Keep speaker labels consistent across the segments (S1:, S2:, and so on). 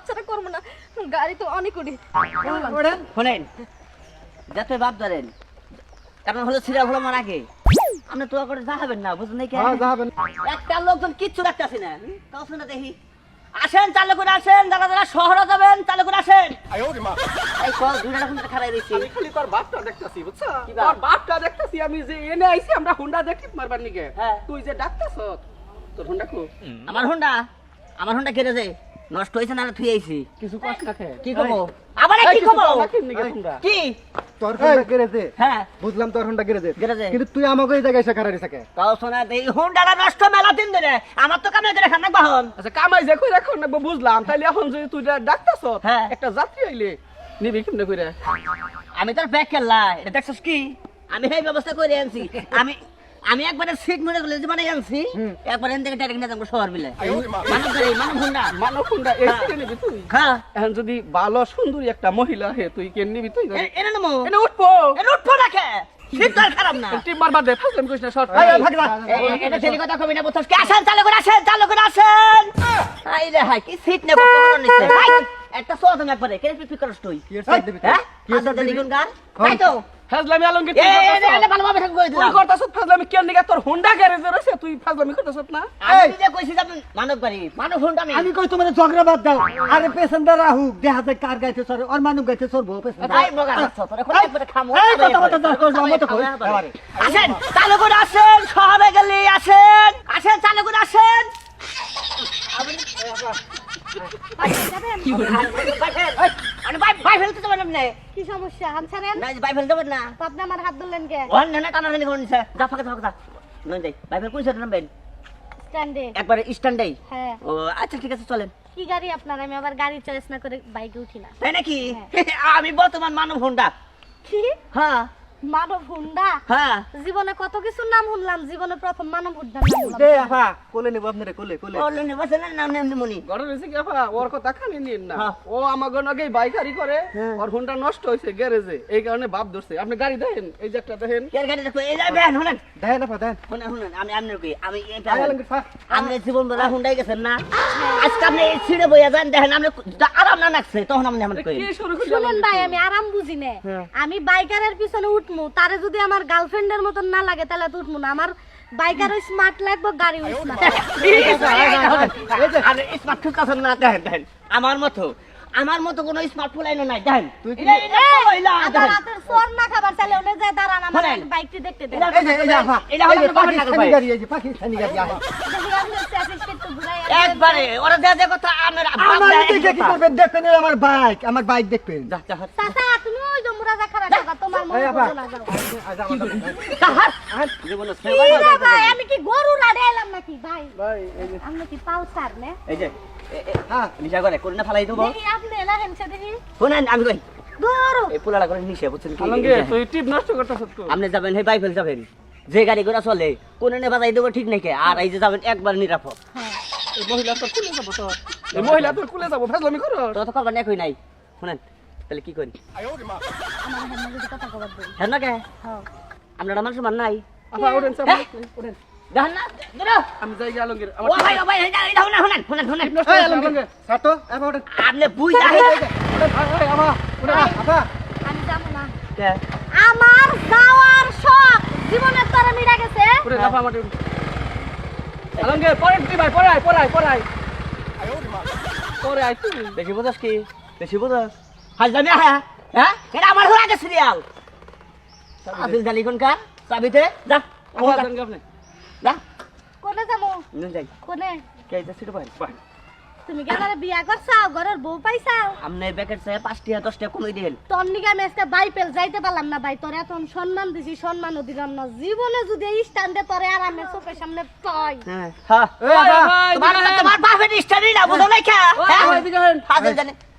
S1: বাচ্চাটা করব না। গাড়ি তো অনেক উড়ি।
S2: শোনেন যাতে বাপ ধরেন কারণ হলো সিরিয়াল হলো আমার আগে আপনি তো করে যাবেন না বুঝলেন নাকি?
S3: হ্যাঁ
S2: একটা লোকজন কিচ্ছু রাখতেছি না। তাও শুনে দেখি। আসেন চালু করে আসেন যারা যারা শহরে যাবেন চালু করে আসেন। এই সব দুইটা রকম খারাই রয়েছে
S4: আমি খালি তোর বাপটা দেখতাছি বুঝছ? তোর বাপটা দেখতাছি আমি যে এনে আইছি আমরা হুন্ডা দেখি মারবার নিকে
S2: হ্যাঁ।
S4: তুই যে ডাকতাছ তোর হুন্ডা কো?
S2: আমার হুন্ডা? আমার হুন্ডা কেটে যে নষ্ট হয়েছে না থুই আইছি?
S4: কিছু কষ্ট না
S2: কি কব? আবার কি কব? কি?
S3: তোর ফোনটা গেরেজে
S2: হ্যাঁ।
S3: বুঝলাম তোর ফোনটা গেরেজে
S2: গেরেজে।
S3: কিন্তু তুই আমাকে এই জায়গায় এসে খারাপ থাকে।
S2: তাও শোনা এই হুন্ডাটা নষ্ট মেলা দিন ধরে। আমার তো কামে করে খান না বাহন
S4: আচ্ছা কামাই যে কই রাখো না বুঝলাম। তাইলে এখন যদি তুই ডাকতাছ
S2: হ্যাঁ।
S4: একটা যাত্রী আইলে নিবি কেমনে কইরা?
S2: আমি তোর ব্যাগ খেললা এটা দেখছিস কি? আমি এই ব্যবস্থা করে আনছি। আমি আমি একবারে সিট মনে করলে মানে আনছি একবার এন থেকে ডাইরেক্ট নিয়ে যাব শহর বিলে। মানব গাড়ি মানব হুন্ডা।
S4: মানব হুন্ডা এই
S2: হ্যাঁ।
S4: সিটে নিবি তুই?
S2: হ্যাঁ।
S4: এখন যদি ভালো সুন্দরী একটা মহিলা হে তুই কেন নিবি তুই?
S2: এ- এনে নেব।
S4: এনে উঠবো।
S2: এনে উঠবো না কে সিট তো খারাপ না।
S4: টিপ মারবার দে ফাজলাম কইছ না শর্ট
S2: এটা ছেলে কথা কবি না বুঝছিস কি? আসেন চালু করে আসেন চালু করে আসেন। আই রে হাই কি সিট নেব কোন নিছে হাই, একটা সোয়া তুমি একবারে কে পিক করছ তুই।
S3: কি দিবি তুই?
S2: হ্যাঁ
S3: কি দিবি?
S2: গান। তাই তো?
S4: ফাজলামি আলমগীর
S2: এ, এ, ভালোভাবে থাকব কই
S4: তুই
S2: দিলাম
S4: করতাছ ফাজলামি? কেন নিগা? তোর হুন্ডা গ্যারেজে রইছে তুই ফাজলামি করতাছ না?
S2: আমি যে কইছি যে আপনি মানব গাড়ি মানব হুন্ডা আমি।
S3: আমি কই তোমার ঝগড়া বাদ দাও? আরে পেশেন্টার আহু দেহা যায় কার গাইতে সরে আর মানুষ গাইতে সরবো পেশেন্টার
S2: আই বগা রাখছ তোরে কোন একবারে খামো।
S3: এই কথা দাও, কই, আমার তো কই,
S2: আসেন চালু করে আসেন শহরে গেলে আসেন আসেন চালু করে আসেন আপনি
S1: কি সমস্যা? হাত ছাড়েন?
S2: বাই ফেলতে যাবেন না।
S1: আপনি আমার হাত ধরলেন কে?
S2: ওখান না টানা টানি করুন যা ফাঁকা যা নয় যাই বাই ফেল কোন সাইডে নামবেন?
S1: স্ট্যান্ডে।
S2: একবারে স্ট্যান্ডেই
S1: হ্যাঁ।
S2: ও আচ্ছা ঠিক আছে চলেন।
S1: কি গাড়ি আপনার? আমি আবার গাড়ি চয়েস না করে বাইকে উঠি না।
S2: তাই নাকি? আমি বর্তমান মানব হুন্ডা
S1: কি?
S2: হ্যাঁ।
S1: মানব হুন্ডা?
S2: হ্যাঁ।
S1: জীবনে কত কিছুর নাম শুনলাম জীবনে প্রথম মানব হুন্ডা
S3: দে আপা কোলে নেব আপনারে কোলে কোলে।
S2: বললেন বসেন না নেমনি মনি।
S4: ঘরে রয়েছে কি আপা ওর কথা খানি নিন না।
S2: হ্যাঁ।
S4: ও আমাকে নাকি বাইকারি করে ওর হুন্ডা নষ্ট হয়েছে গ্যারেজে। এই কারণে বাপ ধরছে। আপনি গাড়ি দেখেন এই যে একটা দেখেন।
S2: কেন গাড়ি দেখো এই শুনেন।
S3: আপা
S2: শুনেন শুনেন আমি আপনার কই আমি এটা
S3: আলমগীর
S2: জীবন বেলা হুন্ডাই গেছেন না? আজকে আপনি এই ছিঁড়ে বইয়া যান দেখেন আপনি আরাম না লাগছে তখন আপনি আমার কই?
S4: কি শুরু করলি
S1: ভাই আমি আরাম বুঝি না। আমি বাইকারের পিছনে উঠমু। তারে যদি আমার গার্লফ্রেন্ডের মতন না লাগে তাহলে তো উঠমু না। আমার বাইকার ওই স্মার্ট লাগবো গাড়ি ওই স্মার্ট
S2: আরে না দেখেন দেখেন। আমার মতো আমার মতো কোনো স্মার্ট ফোন আইনো নাই দেখেন।
S3: তুই কি-
S1: রাতের না খাবার চাইলে ওনে যায় দাঁড়ান আমার বাইকটি দেখতে দেন।
S2: এটা
S3: পাকিস্তানি গাড়ি এই যে পাকিস্তানি গাড়ি
S1: দেখি ঘুরাই
S2: একবারে ওরা যা কথা আমার
S3: আমার দেখে কি দেখবেন আমার বাইক আমার বাইক দেখবেন।
S1: চাচা তুমি ওই জমুরা যা খারাপ কথা। তোমার মনে করো না যাও
S3: আজ আমার
S2: জীবনে
S1: কি রে ভাই আমি কি গরু লাড়ে এলাম নাকি? ভাই
S3: ভাই এই যে।
S1: আমি কি পালসার নে?
S2: এই যে এ- এ-
S3: হ্যাঁ
S2: নিশা করে কোনটা ফালাই দেবো।
S1: দেখি আপনি এলাকেন সে দেখি।
S2: শুনেন আমি কই?
S1: গরু।
S2: এই পোলাটা করে নিশা বুঝছেন কি?
S4: আলমগীর তুই টিপ নষ্ট করতাছ তো।
S2: আপনি যাবেন সেই বাইফেল যাবেন। যে গাড়ি ঘোড়া চলে কোন এনে বাজাই দেবো ঠিক নাকি? আর এই যে যাবেন একবার নিরাপদ।
S4: এই মহিলা তোর কুলে যাব তো। এই মহিলা তোর কুলে যাব ফাজলামি করো।
S2: তো তো নাই? শুনেন তাহলে কি করি?
S1: আমার হেন যদি কথা কবার দেই।
S2: হ্যাঁ কে?
S1: হ্যাঁ।
S2: আপনারা মানুষ মান নাই।
S4: আপা
S2: হ্যাঁ? দেখেন না দূরো।
S4: আমি যাই গিয়ে আলমগীর
S2: ও ভাই ও ভাই এই যে- এই দেখুন না শুনেন শুনেন শুনেন।
S3: এই আলমগীর ছাড় আপা ওঠেন
S2: আপনি বুঝ আহে
S3: ওঠেন, এই, আপা ওঠেন, আপা।
S1: আমি যাব না।
S2: কে?
S1: আমার যাওয়ার শখ জীবনের তরে মিটা গেছে।
S4: ওঠেন আপা আমার আলমগীর পরে তুই ভাই পরে আয় পরে আয় পরে আয়। পরে আয় তুই
S2: বেশি বোঝাস কি? বেশি বোঝাস। হ্যাঁ। এটা আমার হয়ে আগে সিরিয়াল আদিল জালি কোনকার চাবিতে যা
S4: আপা যান গে আপনি
S2: যা
S1: কোনে যাব
S2: যাই
S1: কোনে
S2: কে এটা
S1: তুমি কি আমার বিয়া করছাও ঘরের বউ পাইছাও
S2: আপনি প্যাকেট চাই পাঁচটিয়া দশটা কমে দিলেন
S1: তোর নিকে আমি আজকে বাইপেল যাইতে পারলাম না ভাই তোর এত সম্মান দিছি সম্মানও দিলাম না জীবনে যদি এই স্ট্যান্ডে তোরে আর আমি চোখের সামনে পাই
S2: হ্যাঁ হ্যাঁ তোমার বাপের না বুঝো হ্যাঁ জানে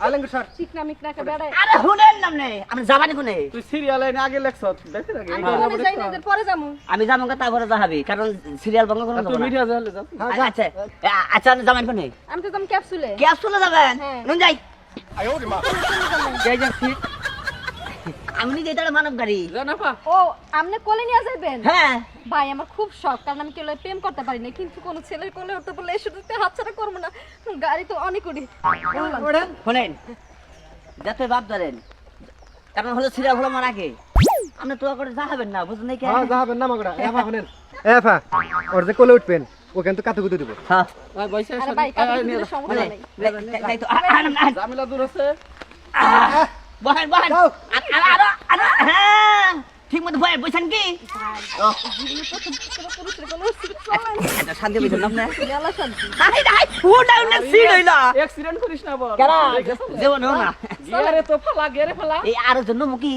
S4: আয়
S1: কি
S3: আলমগীর
S5: সর
S6: চিকনা মিকনাকে বেড়ায়।
S2: আরে হুনেন নাম নেই আমি যাবানি কোনে
S4: তুই সিরিয়াল এনে আগে লেখছ দেখতে থাকে
S6: আমি যাই না পরে যামু
S2: আমি যাব তারপরে যাবি কারণ সিরিয়াল বন্ধ করে
S4: তুই মিডিয়া যালে যাও
S5: হ্যাঁ,
S2: আচ্ছা আচ্ছা আমি যাবেন কোনে
S6: আমি তো যাম ক্যাপসুলে
S2: গ্যাস যাবেন?
S6: হ্যাঁ।
S2: নুন যাই। যাই যাচ্ছি আমি নিজে এটা মানব গাড়ি।
S4: জানাপা
S6: ও আপনি কোলে নিয়ে যাবেন?
S2: হ্যাঁ।
S6: ভাই আমার খুব শখ কারণ আমি কেউ প্রেম করতে পারি না কিন্তু কোনো ছেলের কোলে উঠতে বললে এসে তো হাতছাড়া করব না। গাড়ি তো অনেক উড়ি।
S2: শোনেন। যাতে বাপ ধরেন। কারণ হলো হলো আপনি তো করে যাবেন না বুঝলেন কি
S3: হ্যাঁ যাবেন না মাগড়া এফা শুনেন। এফা ওর যে কোলে উঠবেন ওখান তো কাতে কুতে দিব।
S2: হ্যাঁ।
S4: ভাই বসে
S6: আরে ভাই কারণ সমস্যা নেই।
S2: মানে, তাই তো
S4: দূর আছে।
S2: বহেন বহেন। আর আর আরও হ্যাঁ। ঠিক মতো বহেন বসেন কি?
S6: কোনো চলে না
S2: এটা শান্তি বসেন আপনি
S6: মেলা শান্তি
S2: হাই হাই উড়া উড়া সিট হইলা।
S4: অ্যাক্সিডেন্ট করিস না বল।
S2: কেরা? জীবন হোক না।
S4: গিয়ারে তো ফালা গিয়ারে ফালা।
S2: এই আরও জন্য মুখি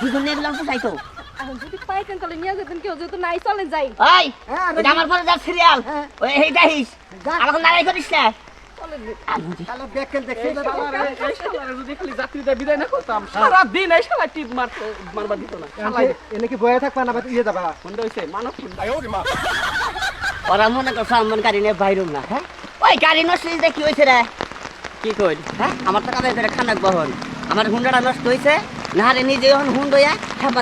S2: দুজন নিয়ে গেলাম তো চাইতো।
S6: এখন যদি পাইতেন তাহলে নিয়ে যেতেন কেউ যেহেতু নাই চলে যাই।
S5: হ্যাঁ,
S2: এটা আমার পরে যা সিরিয়াল ওই এইটা হিস আমাকে লড়াই করিস না ওরা মনে করছে আমার গাড়ি নিয়ে বাইরুম না। হ্যাঁ? ওই গাড়ি নষ্ট হয়েছে কি হয়েছে রে? কি কই হ্যাঁ? আমার করে খানাক বহন। আমার হুন্ডাটা নষ্ট হয়েছে না রে নিজে এখন হুন্ড হইয়া হ্যাঁ